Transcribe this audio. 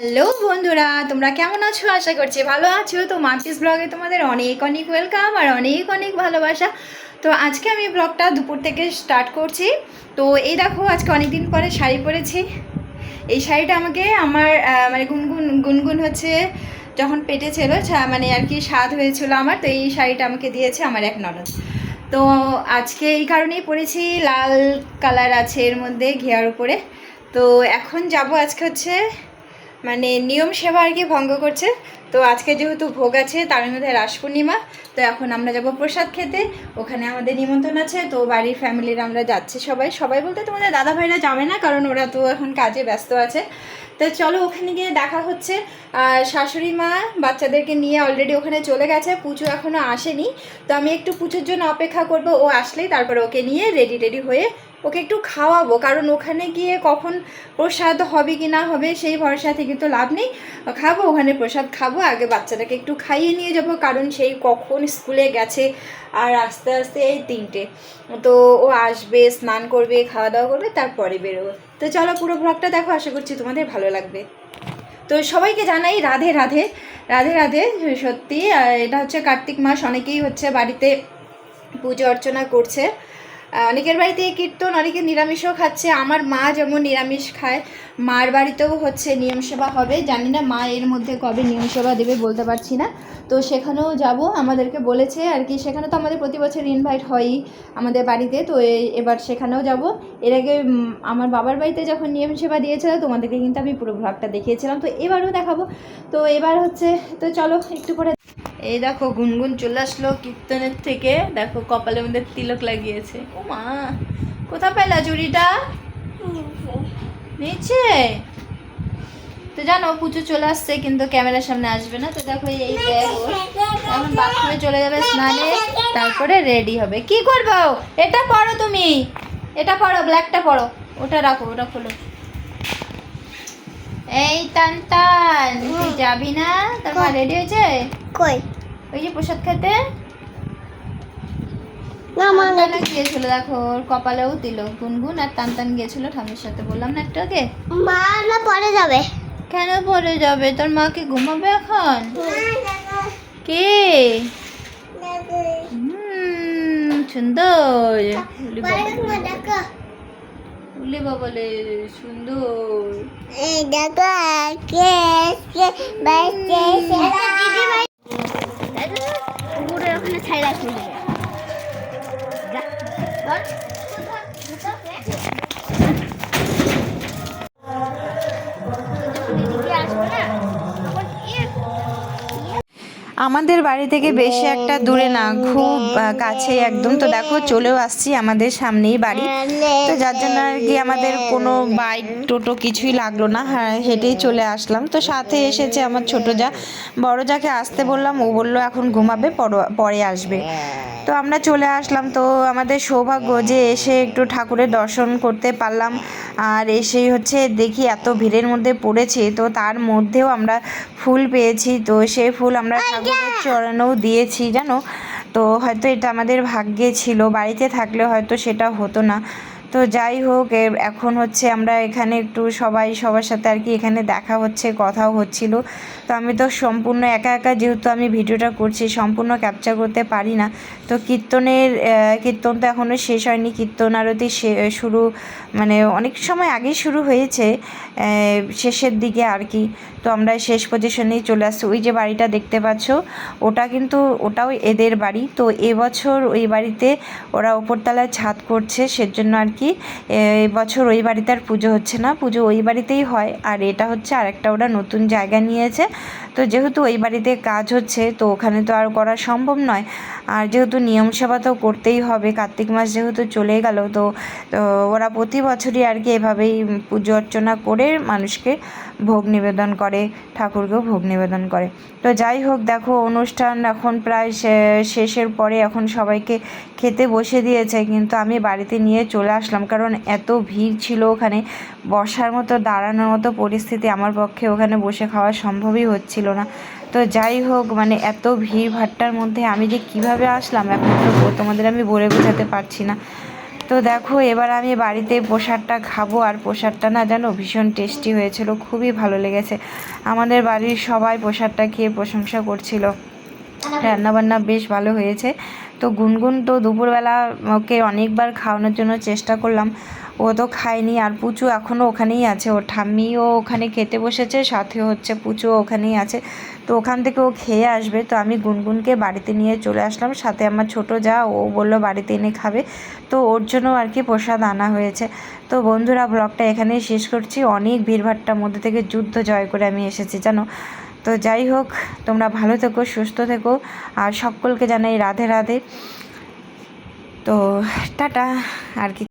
Hello বন্ধুরা, তোমরা কেমন আছো? আশা করছি ভালো আছো। তো মার্চিস ব্লগে তোমাদের অনেক অনেক ওয়েলকাম আর অনেক অনেক ভালোবাসা। তো আজকে আমি ব্লগটা দুপুর থেকে স্টার্ট করছি। তো এই দেখো, আজকে অনেক দিন পরে শাড়ি পরেছি। এই শাড়িটা আমাকে আমার মানে গুনগুন গুনগুন হচ্ছে যখন পেটে ছিল মানে আর কি স্বাদ হয়েছিল আমার, তো এই শাড়িটা আমাকে দিয়েছে আমার এক ননদ। তো আজকে এই কারণেই পরেছি, লাল কালার আছে এর মধ্যে ঘেয়ার উপরে। তো এখন যাব আজকে হচ্ছে মানে নিয়ম সেবা আর কি ভঙ্গ করছে। তো আজকে যেহেতু ভোগ আছে তার মধ্যে রাস পূর্ণিমা তো এখন আমরা যাব প্রসাদ খেতে। ওখানে আমাদের নিমন্ত্রণ আছে, তো বাড়ির ফ্যামিলির আমরা যাচ্ছি সবাই। সবাই বলতে তোমাদের দাদা ভাইরা যাবে না, কারণ ওরা তো এখন কাজে ব্যস্ত আছে। তো চলো ওখানে গিয়ে দেখা হচ্ছে। শাশুড়ি মা বাচ্চাদেরকে নিয়ে অলরেডি ওখানে চলে গেছে, পুজো এখনও আসেনি। তো আমি একটু পুজোর জন্য অপেক্ষা করব, ও আসলেই তারপরে ওকে নিয়ে রেডি রেডি হয়ে ওকে একটু খাওয়াবো। কারণ ওখানে গিয়ে কখন প্রসাদ হবে কি না হবে সেই ভরসা থেকে তো লাভ নেই। খাব, ওখানে প্রসাদ খাব। আগে বাচ্চাটাকে একটু খাইয়ে নিয়ে যাব, কারণ সেই কখন স্কুলে গেছে আর আস্তে আস্তে এই তিনটে। তো ও আসবে, স্নান করবে, খাওয়া দাওয়া করবে, তারপরে বেরোবে। তো চলো পুরো ব্লগটা দেখো, আশা করছি তোমাদের ভালো লাগবে। তো সবাইকে জানাই রাধে রাধে রাধে রাধে, সত্যি এটা হচ্ছে কার্তিক মাস, অনেকেই হচ্ছে বাড়িতে পুজো অর্চনা করছে। অনেকের বাড়িতে কীর্তন, অনেকে নিরামিষও খাচ্ছে। আমার মা যেমন নিরামিষ খায়, মার বাড়িতেও হচ্ছে নিয়ম সেবা হবে। জানি না মা এর মধ্যে কবে নিয়ম সেবা দেবে বলতে পারছি না। তো সেখানেও যাব। আমাদেরকে বলেছে আর কি, সেখানে তো আমাদের প্রতি বছর ইনভাইট হয়ই আমাদের বাড়িতে। তো এবার সেখানেও যাব। এর আগে আমার বাবার বাড়িতে যখন নিয়ম সেবা দিয়েছিল, তোমাদেরকে কিন্তু আমি পুরো ভ্লগটা দেখিয়েছিলাম। তো এবারও দেখাবো। তো এবার হচ্ছে, তো চলো, একটু করে এই দেখো গুনগুন চলে আসলো কীর্তনের থেকে। দেখো কপালের মধ্যে তিলক লাগিয়েছে। ও মা কোথা পেলা চুড়িটা নিচে। তো জানো পুজো চলে আসছে কিন্তু ক্যামেরার সামনে আসবে না। তো দেখো এই ব্যাগ এখন বাথরুমে চলে যাবে স্নানে তারপরে রেডি হবে। কি করব? এটা পড়ো তুমি। এটা পড়ো ব্ল্যাকটা পড়ো। ওটা রাখো ওটা খোলো। এই টান টান তুই যাবি না? তারপর রেডি হয়েছে? কই? ওই যে প্রসাদ খেতে? টানটানা গিয়েছিল দেখো ওর কপালেও দিল গুনগুন আর টান টান গিয়েছিল ঠামের সাথে বললাম না একটু আগে? মা না পরে যাবে। কেন পরে যাবে? তোর মা কি ঘুমাবে এখন? কে? সুন্দর। উলি বাবলে। সুন্দর। এই দেখো কে কে বাচ্চা পুকুরের ওখানে ছাইরা শুয়ে যা বল আমাদের বাড়ি থেকে বেশি একটা দূরে না, খুব কাছে একদম। তো দেখো, চলেও আসছি আমাদের সামনেই বাড়ি। তো যার জন্য আর কি আমাদের কোনো বাইক, টোটো কিছুই লাগল না। হ্যাঁ হেঁটেই চলে আসলাম। তো সাথে এসেছে আমার ছোট যা। বড় যাকে আসতে বললাম, ও বলল এখন ঘুমাবে, পর- আসবে। তো আমরা চলে আসলাম। তো আমাদের সৌভাগ্য যে এসে একটু ঠাকুরের দর্শন করতে পারলাম। আর এসেই হচ্ছে দেখি এত ভিড়ের মধ্যে পড়েছে। তো তার মধ্যেও আমরা ফুল পেয়েছি। তো সেই ফুল আমরা ঠাকুরের চরণেও দিয়েছি জানো? তো হয়তো এটা আমাদের ভাগ্যে ছিল। বাড়িতে থাকলে হয়তো সেটা হতো না। তো যাই হোক এখন হচ্ছে আমরা এখানে একটু সবাই, সবার সাথে আর কি এখানে দেখা হচ্ছে, কথাও হচ্ছিল। তো আমি তো সম্পূর্ণ একা একা যেহেতু আমি ভিডিওটা করছি, সম্পূর্ণ ক্যাপচার করতে পারি না। তো কীর্তনের কীর্তন তো এখনও শেষ হয়নি, কীর্তন আরতি শুরু মানে অনেক সময় আগেই শুরু হয়েছে শেষের দিকে আর কি। তো আমরা শেষ পজিশনেই চলে আসছি। ওই যে বাড়িটা দেখতে পাচ্ছ, ওটা কিন্তু, ওটাও এদের বাড়ি। তো এবছর ওই বাড়িতে ওরা ওপরতলায় ছাদ করছে, সেজন্য আর কি এবছর ওই বাড়িতে আর পুজো হচ্ছে না, পুজো ওই বাড়িতেই হয়। আর এটা হচ্ছে আরেকটা ওরা নতুন জায়গা নিয়েছে। তো যেহেতু ওই বাড়িতে কাজ হচ্ছে, তো ওখানে তো আর করা সম্ভব নয়। আর যেহেতু নিয়ম সেবা তো করতেই হবে, কার্তিক মাস যেহেতু চলে গেল, তো ওরা প্রতি বছরই আর কি এভাবেই পুজো অর্চনা করে মানুষকে ভোগ নিবেদন করে, ঠাকুরকেও ভোগ নিবেদন করে। তো যাই হোক, দেখো অনুষ্ঠান এখন প্রায় শেষের পরে এখন সবাইকে খেতে বসে দিয়েছে, কিন্তু আমি বাড়িতে নিয়ে চলে আসলাম। কারণ এত ভিড় ছিল ওখানে, বসার মতো, দাঁড়ানোর মতো পরিস্থিতি আমার পক্ষে ওখানে বসে খাওয়া সম্ভবই হচ্ছিল না। তো যাই হোক মানে এত ভিড় ভাট্টার মধ্যে আমি যে কীভাবে আসলাম এখন তো তোমাদের আমি বলে বোঝাতে পারছি না। তো দেখো, এবার আমি বাড়িতে প্রসাদটা খাব, আর প্রসাদটা না জানো, ভীষণ টেস্টি হয়েছিল, খুবই ভালো লেগেছে। আমাদের বাড়ির সবাই প্রসাদটা খেয়ে প্রশংসা করছিল। রান্নাবান্না বেশ ভালো হয়েছে। তো গুনগুন তো দুপুরবেলা ওকে অনেকবার খাওয়ানোর জন্য চেষ্টা করলাম। ও তো খায়নি আর পুচু এখনও ওখানেই আছে। ওর ঠাম্মিও ওখানে খেতে বসেছে, সাথে হচ্ছে পুচু ওখানেই আছে। তো ওখান থেকে ও খেয়ে আসবে। তো আমি গুনগুনকে বাড়িতে নিয়ে চলে আসলাম। সাথে আমার ছোট যা, ও বলল বাড়িতে এনে খাবে। তো ওর জন্য আর কি প্রসাদ আনা হয়েছে। তো বন্ধুরা, ব্লগটা এখানেই শেষ করছি। অনেক ভিড়ভাট্টার মধ্যে থেকে যুদ্ধ জয় করে আমি এসেছি, জানো? তো যাই হোক, তোমরা ভালো থেকো, সুস্থ থেকো, আর সকলকে জানাই রাধে রাধে। তো টাটা, আর কি